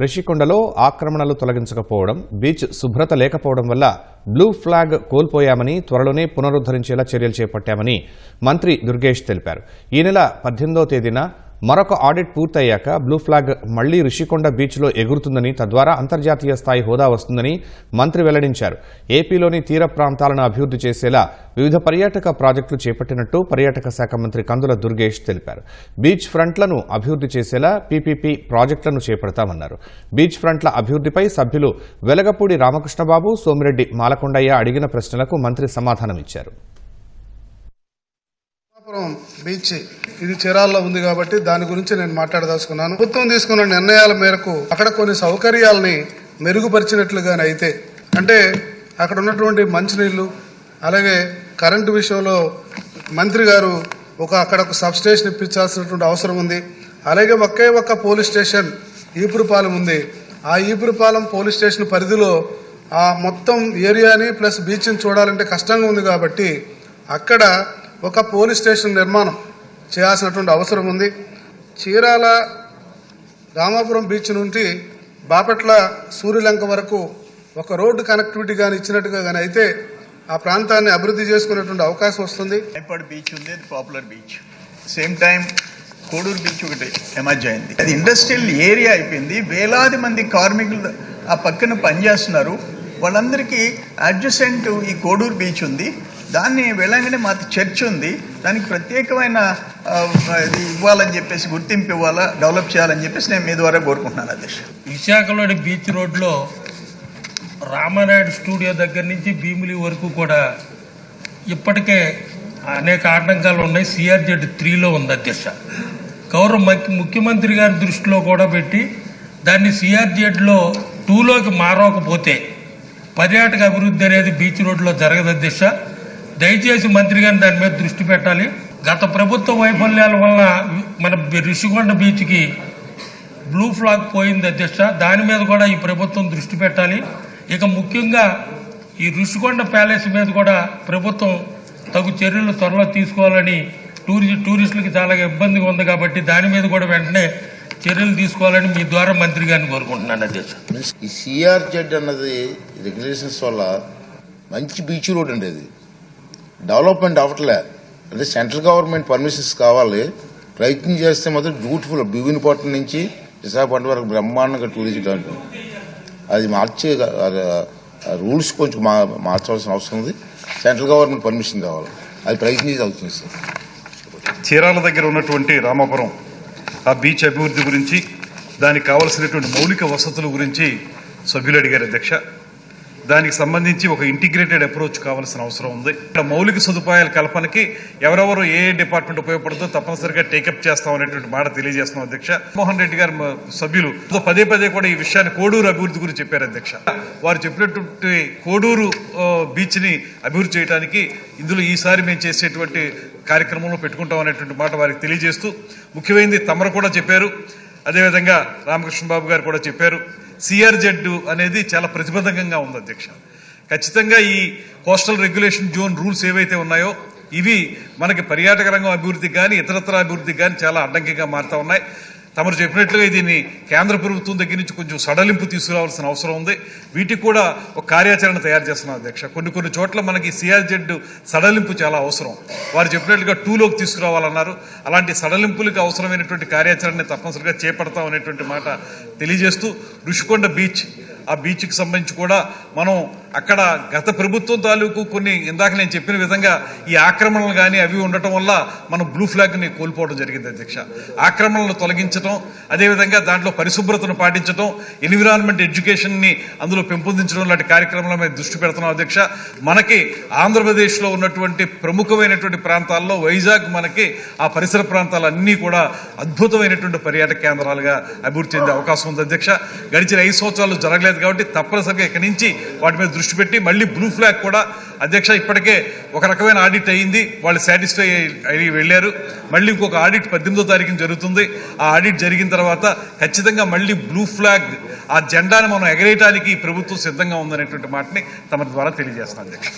రిషికొండలో ఆక్రమణలు తొలగించకపోవడం బీచ్ శుభ్రత లేకపోవడం వల్ల బ్లూ ఫ్లాగ్ కోల్పోయామని త్వరలోనే పునరుద్ధరించేలా చర్యలు చేపట్టామని మంత్రి దుర్గేష్ తెలిపారు. ఈ నెల పద్దెనిమిదో తేదీన మరొక ఆడిట్ పూర్తయ్యాక బ్లూ ఫ్లాగ్ మళ్ళీ రిషికొండ బీచ్లో ఎగురుతుందని తద్వారా అంతర్జాతీయ స్థాయి హోదా వస్తుందని మంత్రి వెల్లడించారు. ఏపీలోని తీర ప్రాంతాలను అభివృద్ధి చేసేలా వివిధ పర్యాటక ప్రాజెక్టులు చేపట్టినట్టు పర్యాటక శాఖ మంత్రి కందుల దుర్గేష్ తెలిపారు. బీచ్ ఫ్రంట్లను అభివృద్ధి చేసేలా పీపీపీ ప్రాజెక్టులను చేపడతామన్నారు. బీచ్ ఫ్రంట్ల అభివృద్ధిపై సభ్యులు వెలగపూడి రామకృష్ణబాబు సోమిరెడ్డి మాలకొండయ్య అడిగిన ప్రశ్నలకు మంత్రి సమాధానమిచ్చారు. బీచ్. ఇది చీరాల్లో ఉంది కాబట్టి దాని గురించి నేను మాట్లాడదలుచుకున్నాను. ప్రభుత్వం తీసుకున్న నిర్ణయాల మేరకు అక్కడ కొన్ని సౌకర్యాలని మెరుగుపరిచినట్లుగానే అయితే అంటే అక్కడ ఉన్నటువంటి మంచినీళ్ళు అలాగే కరెంటు విషయంలో మంత్రి గారు ఒక అక్కడ ఒక సబ్ స్టేషన్ ఇప్పించాల్సినటువంటి అవసరం ఉంది. అలాగే ఒకే ఒక్క పోలీస్ స్టేషన్ ఈపురుపాలెం ఉంది. ఆ ఈపురుపాలెం పోలీస్ స్టేషన్ పరిధిలో ఆ మొత్తం ఏరియాని ప్లస్ బీచ్ని చూడాలంటే కష్టంగా ఉంది కాబట్టి అక్కడ ఒక పోలీస్ స్టేషన్ నిర్మాణం చేయాల్సినటువంటి అవసరం ఉంది. చీరాల రామాపురం బీచ్ నుండి బాపట్ల సూర్యలంక వరకు ఒక రోడ్డు కనెక్టివిటీ కానీ ఇచ్చినట్టుగా కానీ అయితే ఆ ప్రాంతాన్ని అభివృద్ధి చేసుకునేటువంటి అవకాశం వస్తుంది. హైపాడ్ బీచ్ ఉంది అది popular beach. Same time Koduru beach ఒకటి ఎమర్జ్ అయింది. అది ఇండస్ట్రియల్ ఏరియా అయిపోయింది. వేలాది మంది కార్మికులు ఆ పక్కన పనిచేస్తున్నారు. వాళ్ళందరికీ అడ్జసెంట్ ఈ కోడూరు బీచ్ ఉంది. దాన్ని వెళ్ళంగానే మాకు చర్చ్ ఉంది. దానికి ప్రత్యేకమైన ఇది ఇవ్వాలని చెప్పేసి గుర్తింపు ఇవ్వాలా డెవలప్ చేయాలని చెప్పేసి నేను మీ ద్వారా కోరుకుంటున్నాను అధ్యక్ష. విశాఖలోని బీచ్ రోడ్లో రామానాయుడు స్టూడియో దగ్గర నుంచి భీమిలి వరకు కూడా ఇప్పటికే అనేక ఆటంకాలు ఉన్నాయి. సిఆర్జెడ్ త్రీలో ఉంది అధ్యక్ష. గౌరవ ముఖ్యమంత్రి గారి దృష్టిలో కూడా పెట్టి దాన్ని సిఆర్జెడ్లో టూలోకి మారవకపోతే పర్యాటక అభివృద్ధి అనేది బీచ్ రోడ్లో జరగదు అధ్యక్ష. దయచేసి మంత్రి గారిని దాని మీద దృష్టి పెట్టాలి. గత ప్రభుత్వ వైఫల్యాల వలన మన రిషికొండ బీచ్కి బ్లూ ఫ్లాగ్ పోయింది అధ్యక్ష. దాని మీద కూడా ఈ ప్రభుత్వం దృష్టి పెట్టాలి. ఇక ముఖ్యంగా ఈ ఋషికొండ ప్యాలెస్ మీద కూడా ప్రభుత్వం తగు చర్యలు త్వరలో తీసుకోవాలని టూరి టూరిస్టులకి చాలా ఇబ్బందిగా ఉంది కాబట్టి దాని మీద కూడా వెంటనే చర్యలు తీసుకోవాలని మీ ద్వారా మంత్రి గారిని కోరుకుంటున్నాను అధ్యక్ష. ఈ సిఆర్జెడ్ అన్నది రెగ్యులేషన్స్ వల్ల మంచి బీచ్ రోడ్ అండి అది. డెవలప్మెంట్ అవ్వట్లే. అంటే సెంట్రల్ గవర్నమెంట్ పర్మిషన్స్ కావాలి. ప్రయత్నం చేస్తే మాత్రం బ్యూటిఫుల్ భీమినిపట్నం నుంచి విశాఖపట్నం వరకు బ్రహ్మాండంగా టూరిజం డెవలప్మెంట్ అది మార్చే రూల్స్ కొంచెం మా మార్చాల్సిన అవసరం ఉంది. సెంట్రల్ గవర్నమెంట్ పర్మిషన్ కావాలి. అది ప్రయత్నం చేసి అవుతుంది సార్. చీరాల దగ్గర ఉన్నటువంటి రామాపురం ఆ బీచ్ అభివృద్ధి గురించి దానికి కావలసినటువంటి మౌలిక వసతుల గురించి సభ్యులు అడిగారు అధ్యక్ష. దానికి సంబంధించి ఒక ఇంటిగ్రేటెడ్ అప్రోచ్ కావాల్సిన అవసరం ఉంది. ఇక్కడ మౌలిక సదుపాయాల కల్పనకి ఎవరెవరు ఏ ఏ డిపార్ట్మెంట్ ఉపయోగపడుతుందో తప్పనిసరిగా టేకప్ చేస్తాం అనేటువంటి మాట తెలియజేస్తున్నాం అధ్యక్ష. మోహన్ రెడ్డి గారు సభ్యులు. పదే పదే కూడా ఈ విషయాన్ని కోడూరు అభివృద్ధి గురించి చెప్పారు అధ్యక్ష. వారు చెప్పినటువంటి కోడూరు బీచ్ని బీచ్ని అభివృద్ధి చేయడానికి ఇందులో ఈసారి మేము చేసేటువంటి కార్యక్రమంలో పెట్టుకుంటాం అనేటువంటి మాట వారికి తెలియజేస్తూ ముఖ్యమైనది తమరు కూడా చెప్పారు. అదేవిధంగా రామకృష్ణ బాబు గారు కూడా చెప్పారు సిఆర్జెడ్ అనేది చాలా ప్రతిబంధకంగా ఉంది అధ్యక్ష. ఖచ్చితంగా ఈ కోస్టల్ రెగ్యులేషన్ జోన్ రూల్స్ ఏవైతే ఉన్నాయో ఇవి మనకి పర్యాటక రంగం అభివృద్ధికి కానీ ఇతరత్ర అభివృద్ధికి కానీ చాలా అడ్డంకిగా మారుతా ఉన్నాయి. తమరు చెప్పినట్లుగా దీన్ని కేంద్ర ప్రభుత్వం దగ్గర నుంచి కొంచెం సడలింపు తీసుకురావాల్సిన అవసరం ఉంది. వీటికి కూడా ఒక కార్యాచరణ తయారు చేస్తున్నాం అధ్యక్ష. కొన్ని కొన్ని చోట్ల మనకి సిఆర్జెడ్ సడలింపు చాలా అవసరం. వారు చెప్పినట్లుగా టూలోకి తీసుకురావాలన్నారు. అలాంటి సడలింపులకు అవసరమైనటువంటి కార్యాచరణని తప్పనిసరిగా చేపడతాం అనేటువంటి మాట తెలియజేస్తూ ఋషికొండ బీచ్ ఆ బీచ్కి సంబంధించి కూడా మనం అక్కడ గత ప్రభుత్వం తాలూకు కొన్ని ఇందాక నేను చెప్పిన విధంగా ఈ ఆక్రమణలు కానీ అవి ఉండటం వల్ల మనం బ్లూ ఫ్లాగ్ని కోల్పోవడం జరిగింది అధ్యక్ష. ఆక్రమణలు తొలగించడం అదేవిధంగా దాంట్లో పరిశుభ్రతను పాటించడం ఎన్విరాన్మెంట్ ఎడ్యుకేషన్ని అందులో పెంపొందించడం లాంటి కార్యక్రమాల మీద దృష్టి పెడుతున్నాం అధ్యక్ష. మనకి ఆంధ్రప్రదేశ్లో ఉన్నటువంటి ప్రముఖమైనటువంటి ప్రాంతాల్లో వైజాగ్ మనకి ఆ పరిసర ప్రాంతాలన్నీ కూడా అద్భుతమైనటువంటి పర్యాటక కేంద్రాలుగా అభివృద్ధి చెందే అవకాశం ఉంది అధ్యక్ష. గడిచిన ఐదు సంవత్సరాలు జరగలేదు కాబట్టి తప్పనిసరిగా ఇక్కడి నుంచి వాటి మీద దృష్టి పెట్టి మళ్ళీ బ్లూ ఫ్లాగ్ కూడా అధ్యక్ష ఇప్పటికే ఒక రకమైన ఆడిట్ అయ్యింది వాళ్ళు సాటిస్ఫై అయ్యి వెళ్ళారు. మళ్ళీ ఇంకొక ఆడిట్ పద్దెనిమిదో తారీఖున జరుగుతుంది. ఆ ఆడిట్ జరిగిన తర్వాత ఖచ్చితంగా మళ్ళీ బ్లూ ఫ్లాగ్ ఆ జెండాను మనం ఎగరేయటానికి ప్రభుత్వం సిద్ధంగా ఉందనేటువంటి మాటని తమ ద్వారా తెలియజేస్తాను అధ్యక్ష.